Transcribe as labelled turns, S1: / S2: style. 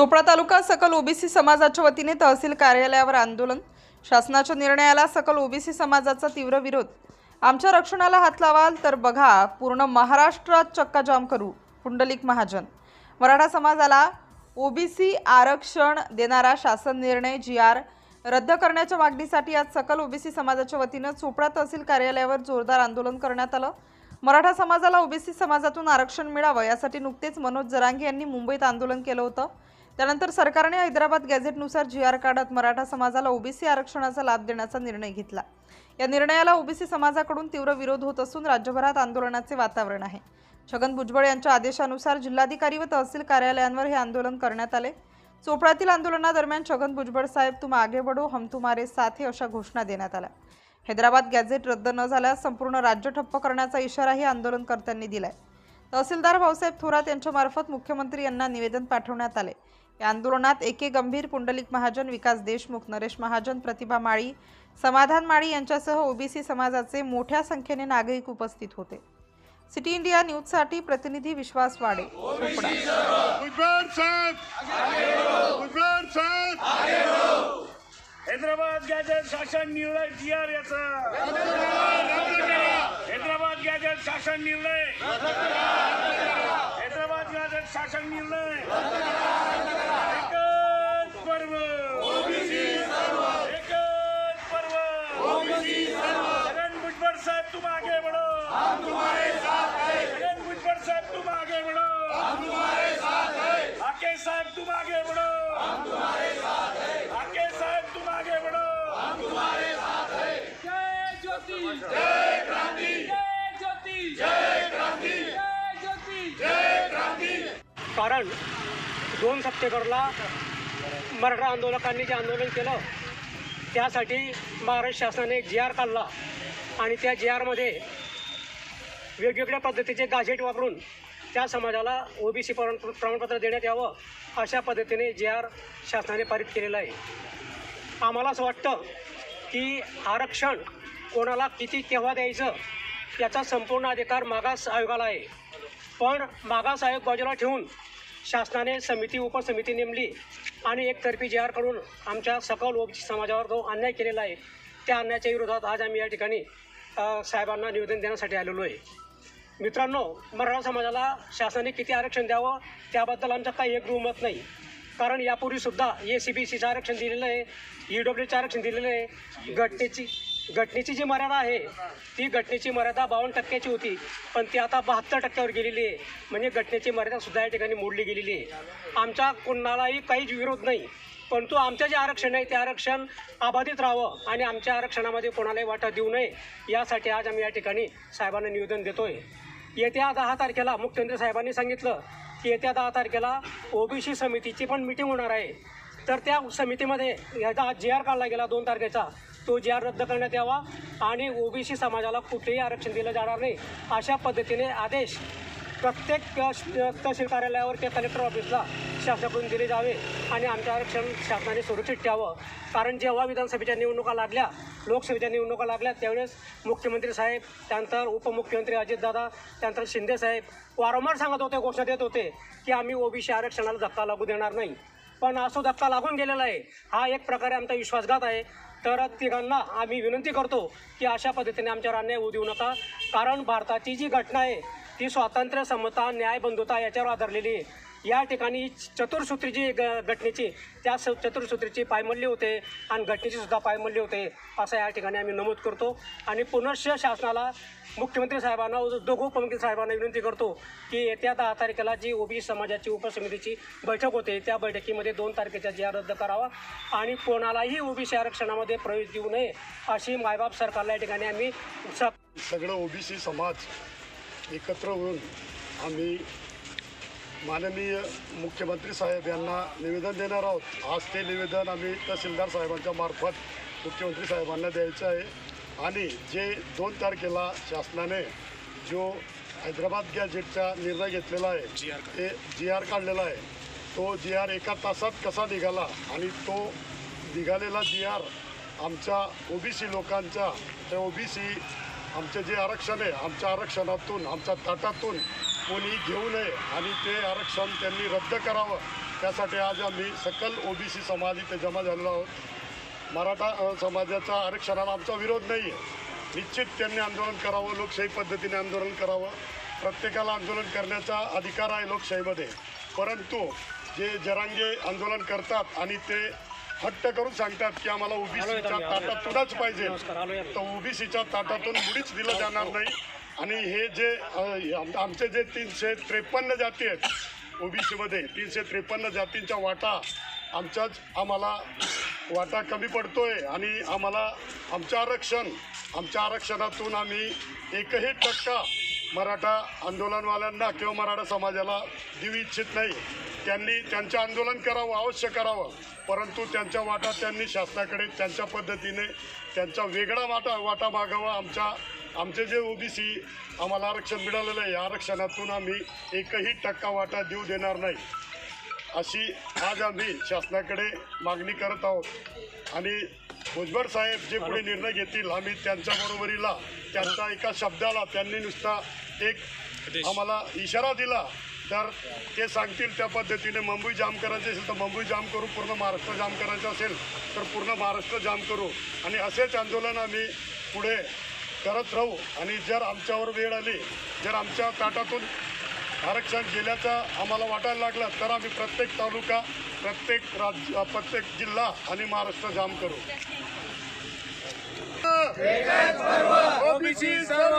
S1: चोपडा तालुका सकल ओबीसी समाजाच्या वतीने तहसील कार्यालयावर आंदोलन. शासनाच्या निर्णयाला सकल ओबीसी समाजाचा तीव्र विरोध. आमच्या रक्षणाला हात लावाल तर बघा पूर्ण महाराष्ट्रात चक्काजाम करू पुंडलिक महाजन. मराठा समाजाला ओबीसी आरक्षण देणारा शासन निर्णय जी आर रद्द करण्याच्या मागणीसाठी आज सकल ओबीसी समाजाच्या वतीनं चोपडा तहसील कार्यालयावर जोरदार आंदोलन करण्यात आलं. मराठा समाजाला ओबीसी समाजातून आरक्षण मिळावं यासाठी नुकतेच मनोज जरांगे यांनी मुंबईत आंदोलन केलं होतं. त्यानंतर सरकारने हैदराबाद गॅझेटनुसार जी आर काढत मराठा समाजाला ओबीसी आरक्षणाचा लाभ देण्याचा निर्णय घेतला. या निर्णयाला ओबीसी समाजाकडून तीव्र विरोध होत असून राज्यभरात आंदोलनाचे वातावरण आहे. छगन भुजबळ यांच्या आदेशानुसार जिल्हाधिकारी व तहसील कार्यालयांवर हे आंदोलन करण्यात आले. चोपड्यातील आंदोलनादरम्यान छगन भुजबळ साहेब तुम आगे बढो हम तुम्हारे साथ हे अशा घोषणा देण्यात आल्या. हैदराबाद गॅझेट रद्द न झाल्यास संपूर्ण राज्य ठप्प करण्याचा इशाराही आंदोलनकर्त्यांनी दिलाय. तहसीलदार भाऊसाहेब थोरात यांच्यामार्फत मुख्यमंत्री यांना निवेदन पाठवण्यात आले. या आंदोलनात एके गंभीर पुंडलिक महाजन विकास देशमुख नरेश महाजन प्रतिभा माळी समाधान माळी यांच्यासह ओबीसी समाजाचे मोठ्या संख्येने नागरिक उपस्थित होते. सिटी इंडिया न्यूजसाठी प्रतिनिधी विश्वास वाडे
S2: हैदराबाद गॅजेट शासन निर्णय जी आर याचा. हैदराबाद गॅजेट शासन निर्णय. हैदराबाद गॅजेट शासन निर्णय. छगन भुजबळ साहेब तुम आगे बढ़ो। छगन भुजबळ साहेब तुम आगे बढ़ो। आके साहेब तुम आगे बढ़ो। आके साहेब तुम आगे बढ़ो।
S3: जय ज्योति। जय क्रांति। जय ज्योति। जय क्रांति। जय ज्योति।
S4: कारण दोन सप्टेंबरला मराठा आंदोलकांनी जे आंदोलन केलं त्यासाठी महाराष्ट्र शासनाने एक जी आर काढला आणि त्या जी आरमध्ये वेगवेगळ्या पद्धतीचे गाजेट वापरून त्या समाजाला ओबीसी प्रमाणपत्र देण्यात यावं अशा पद्धतीने जी आर शासनाने पारित केलेलं आहे. आम्हाला असं वाटतं की आरक्षण कोणाला किती केव्हा द्यायचं याचा संपूर्ण अधिकार मागास आयोगाला आहे. पण मागास आयोग बाजूला ठेवून शासनाने समिती उपसमिती नेमली. आणि एकतर्फी जी आरकडून आमच्या सकल ओबीसी समाजावर जो अन्याय केलेला आहे त्या अन्यायाच्या विरोधात आज आम्ही या ठिकाणी साहेबांना निवेदन देण्यासाठी आलेलो आहे. मित्रांनो मराठा समाजाला शासनाने किती आरक्षण द्यावं त्याबद्दल आमचं काही एक मत नाही. कारण यापूर्वीसुद्धा ए सी बी सीचं आरक्षण दिलेलं आहे ई डब्ल्यूचं आरक्षण दिलेलं आहे. घटनेची घटनेची जी मर्यादा आहे ती घटनेची मर्यादा बावन्न टक्क्याची होती पण ती आता बहात्तर टक्क्यावर गेलेली आहे. म्हणजे घटनेची मर्यादासुद्धा या ठिकाणी मोडली गेलेली आहे. आमचा कोणालाही काहीच विरोध नाही परंतु आमचं जे आरक्षण आहे ते आरक्षण अबाधित राहावं आणि आमच्या आरक्षणामध्ये कोणालाही वाटा देऊ नये यासाठी आज आम्ही या ठिकाणी साहेबांना निवेदन देतो आहे येत्या दहा तारखेला मुख्यमंत्री साहेबांनी सांगितलं येत्या दहा तारखेला ओबीसी समितीची पण मिटिंग होणार आहे. तर त्या समितीमध्ये याचा जी आर काढला गेला दोन तारखेचा. तो जे आर रद्द करण्यात यावा आणि ओबीसी समाजाला कुठेही आरक्षण दिलं जाणार नाही. अशा पद्धतीने आदेश प्रत्येक तहसील कार्यालयावर किंवा कलेक्टर ऑफिसला शासनाकडून दिले जावे आणि आमच्या आरक्षण शासनाने सुरक्षित ठेवावं. कारण जेव्हा विधानसभेच्या निवडणुका लागल्या लोकसभेच्या निवडणुका लागल्या त्यावेळेस मुख्यमंत्री साहेब त्यानंतर उपमुख्यमंत्री अजितदादा त्यानंतर शिंदे साहेब वारंवार सांगत होते घोषणा देत होते की आम्ही ओबीसी आरक्षणाला धक्का लागू देणार नाही. पण असो धक्का लागून गेलेला आहे हा एक प्रकारे आमचा विश्वासघात आहे. तर तिघांना आम्ही विनंती करतो की अशा पद्धतीने आमच्यावर अन्याय होऊ देऊ नका. कारण भारताची जी घटना आहे ती स्वातंत्र्य समता न्याय बंधुता याच्यावर आधारलेली आहे. या ठिकाणी चतुर्सूत्री जी ग घटनेची त्या स चतुर्सूत्रीची पायमल्ली होते आणि घटनेची सुद्धा पायमल्ली होते असं या ठिकाणी आम्ही नमूद करतो. आणि पुनश्च शासनाला मुख्यमंत्री साहेबांना व दोघं उपमुख्यमंत्री साहेबांना विनंती करतो की येत्या दहा तारखेला जी ओबीसी समाजाची उपसमितीची बैठक होते त्या बैठकीमध्ये दोन तारखेचा जी रद्द करावा आणि कोणालाही ओबीसी आरक्षणामध्ये प्रवेश देऊ नये अशी मायबाप सरकारला या ठिकाणी आम्ही
S5: सगळं ओबीसी समाज एकत्र होऊन आम्ही माननीय मुख्यमंत्री साहेब यांना निवेदन देणार आहोत. आज ते निवेदन आम्ही तहसीलदार साहेबांच्या मार्फत मुख्यमंत्री साहेबांना द्यायचं आहे. आणि जे दोन तारखेला शासनाने जो हैदराबाद गॅजेटचा निर्णय घेतलेला आहे ते जी आर काढलेला आहे तो जी आर एका तासात कसा निघाला आणि तो निघालेला जी आर आमच्या ओबीसी लोकांच्या त्या ओबीसी आमचे जे आरक्षण आहे आमच्या आरक्षणातून आमच्या ताटातून कोणी घेऊ नये आणि ते आरक्षण त्यांनी रद्द करावं त्यासाठी आज आम्ही सकल ओबीसी समाज इथे जमा झालेलो आहोत. मराठा समाजाचा आरक्षणाला आमचा विरोध नाही आहे निश्चित त्यांनी आंदोलन करावं लोकशाही पद्धतीने आंदोलन करावं. प्रत्येकाला आंदोलन करण्याचा अधिकार आहे लोकशाहीमध्ये. परंतु जे जरांगे आंदोलन करतात आणि ते हट्ट करून सांगतात की आम्हाला ओबीसीच्या ताटातूनच पाहिजे तर ओबीसीच्या ताटातून मुळीच दिलं जाणार नाही. आणि हे जे आम- आमचे जे तीनशे त्रेपन्न जाती आहेत ओबीसीमध्ये तीनशे त्रेपन्न जातींचा वाटा आमच्याच आम्हाला वाटा कमी पडतोय आणि आम्हाला आमचं आरक्षण आमच्या आरक्षणातून आम्ही एकही टक्का मराठा आंदोलनवाल्यांना किंवा मराठा समाजाला देऊ इच्छित नाही. त्यांनी त्यांचं आंदोलन करावं अवश्य करावं परंतु त्यांच्या वाटा त्यांनी शासनाकडे त्यांच्या पद्धतीने त्यांचा वेगळा वाटा वाटा मागावा आमच्या आमचे जे ओबीसी आम्हाला आरक्षण मिळालेलं आहे या आरक्षणातून आम्ही एकही टक्का वाटा देऊ देणार नाही. अशी आज आम्ही शासनाकडे मागणी करत आहोत. आणि भुजबळ साहेब जे पुढे निर्णय घेतील आम्ही त्यांच्या बरोबरीला त्यांच्या एका शब्दाला त्यांनी नुसता एक आम्हाला इशारा दिला. तर ते सांगतील त्या पद्धतीने मुंबई जाम करायचे असेल तर मुंबई जाम करू पूर्ण महाराष्ट्र जाम करायचं असेल तर पूर्ण महाराष्ट्र जाम करू. आणि असेच आंदोलन आम्ही पुढे करत राहू आणि जर आमच्यावर वेळ आली जर आमच्या ताटातून आरक्षण गेल्याचा आम्हाला वाटायला लागलं तर आम्ही प्रत्येक तालुका प्रत्येक राज्य प्रत्येक जिल्हा आणि महाराष्ट्र जाम करू. ओबीसी सर्व.